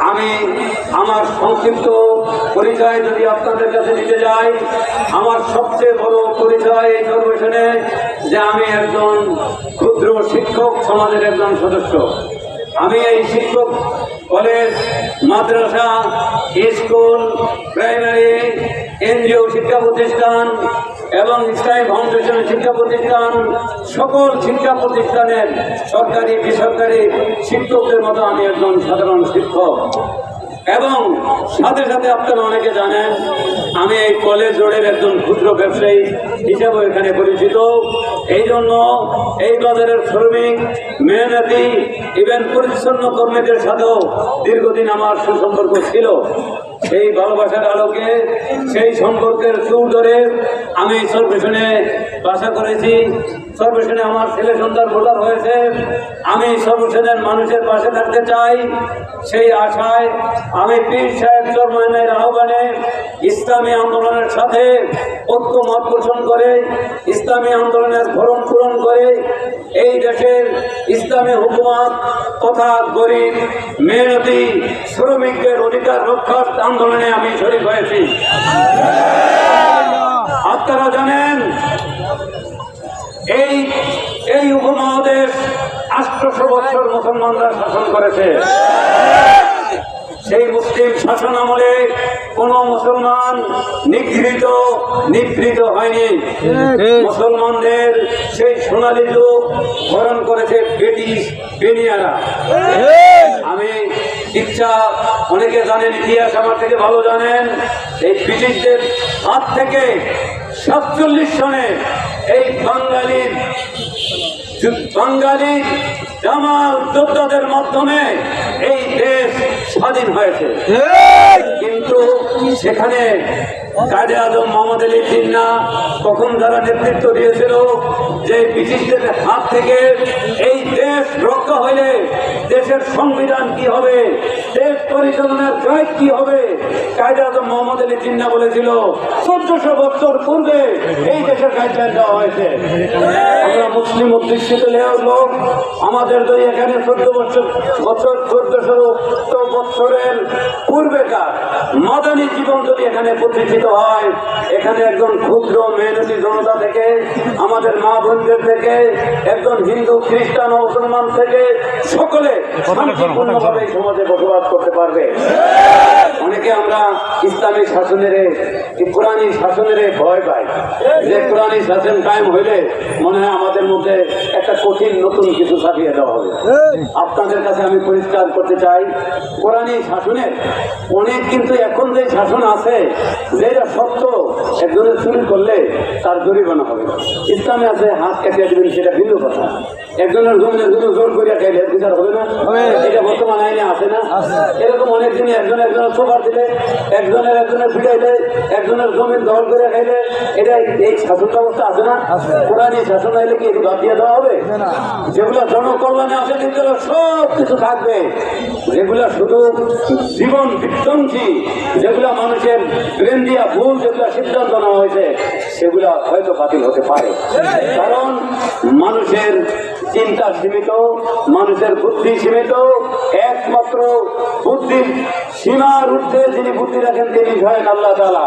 আমি আমার সংক্ষিপ্ত পরিচয় যদি আপনাদের কাছে দিতে যাই, আমার সবচেয়ে বড় পরিচয় এই সর্বেশনে যে আমি একজন ক্ষুদ্র শিক্ষক সমাজের একজন সদস্য। আমি এই শিক্ষক কলেজ, মাদ্রাসা, স্কুল, প্রাইমারি, এনজিও, শিক্ষা প্রতিষ্ঠান এবং ইসলামী ফাউন্ডেশনের শিক্ষা প্রতিষ্ঠান, সকল শিক্ষা প্রতিষ্ঠানের সরকারি, বেসরকারি শিক্ষকদের মতো আমি একজন সাধারণ শিক্ষক। এবং সাথে সাথে আপনারা অনেকে জানেন, আমি এই কলেজ রোডের একজন ক্ষুদ্র ব্যবসায়ী হিসেবে এখানে পরিচিত। এই জন্য এই বাজারের শ্রমিক, মেহনতি ইভেন পরিচ্ছন্ন কর্মীদের সাথেও দীর্ঘদিন আমার সুসম্পর্ক ছিল। সেই ভালোবাসার আলোকে, সেই সম্পর্কের সুর ধরে আমি সর্বেশনে বাসা করেছি সর্বেশনে আমার ছেলে সন্তান ভোটার হয়েছে। আমি সর্বশেষের মানুষের পাশে থাকতে চাই। সেই আশায় আমি পীর সাহেব চরমানের আহ্বানে ইসলামী আন্দোলনের সাথে ঐক্য মত পোষণ করে, ইসলামী আন্দোলনের ভরণ পূরণ করে, এই দেশের ইসলামী হুকুমত তথা গরিব, মেহনতি, শ্রমিকদের অধিকার রক্ষার আন্দোলনে আমি শরীর হয়েছি আপনারা জানেন এই এই উপমহাদেশ আষ্টশো বছর মুসলমানরা শাসন করেছে। সেই মুসলিম শাসন আমলে কোন মুসলমান নিগৃহীত নিগৃহীত হয়নি। মুসলমানদের সেই সোনালী যুগ বরণ করেছে ব্রিটিশ বেনিয়ারা আমি ইচ্ছা, অনেকে জানেন, ইতিহাস আমার থেকে ভালো জানেন, এই ব্রিটিশদের হাত থেকে সাতচল্লিশ সনে এই বাঙালির বাঙালি জামাল যোদ্ধাদের মাধ্যমে এই দেশ স্বাধীন হয়েছে। কিন্তু সেখানে কাজে আজম মোহাম্মদ আলী জিন্না তখন যারা নেতৃত্ব দিয়েছিল যে ব্রিটিশদের হাত থেকে এই দেশ রক্ষা হইলে দেশের সংবিধান কি হবে দেশ পরিচালনার গাইড কি হবে কাজে আজম মোহাম্মদ আলী জিন্না বলেছিল চোদ্দশো বছর পূর্বে এই দেশের গাইডলাইন দেওয়া হয়েছে। আমরা মুসলিম অধ্যুষিত লোক আমাদের তো এখানে চোদ্দ বছর বছর চোদ্দশো বছরের পূর্বেকার মাদানী জীবন যদি এখানে প্রতিষ্ঠিত হয় এখানে একজন ক্ষুদ্র মেহনতি জনতা থেকে আমাদের মা বোনদের থেকে একজন হিন্দু খ্রিস্টান ও মুসলমান থেকে সকলে শান্তিপূর্ণভাবে সমাজে বসবাস করতে পারবে। আমরা ইসলামী শাসনের কোরআনী শাসনের ভয় পাই। যে কোরআনী শাসন কায়েম হইলে মনে হয় আমাদের মধ্যে একটা কঠিন নতুন কিছু ছাপিয়ে দেওয়া হবে। আপনাদের কাছে আমি পরিষ্কার করতে চাই, কোরআনী শাসনের অনেক কিন্তু এখন যে শাসন আছে, যেটা সত্য, একজনের চুরি করলে তার জরিমানা হবে। ইসলামে আছে হাত কাটিয়ে দেবেন, সেটা ভিন্ন কথা। একজনের জমিনের জন্য জোর করিয়া খাইলে বিচার হবে না। এটা বর্তমান আইনে আছে না। এরকম অনেক দিনে একজন একজনের সোফার দিলে একজনের একজনের ফিরাইলে একজনের জমিন দখল করে খাইলে এটা এই শাসন ব্যবস্থা আছে না? কোরআন শাসন আইলে কি এটি বাদ দিয়ে দেওয়া হবে? যেগুলো জনকল্যাণে আছে সেগুলো সব কিছু থাকবে। যেগুলো শুধু জীবন বিধ্বংসী যেগুলো মানুষের ব্রেন দিয়া ভুল যেগুলো সিদ্ধান্ত নেওয়া হয়েছে সেগুলো হয়তো বাতিল হতে পারে। কারণ মানুষের চিন্তা সীমিত, মানুষের বুদ্ধি সীমিত, একমাত্র বুদ্ধির সীমার ঊর্ধ্বে যিনি বুদ্ধি রাখেন তিনি স্বয়ং আল্লাহ তালা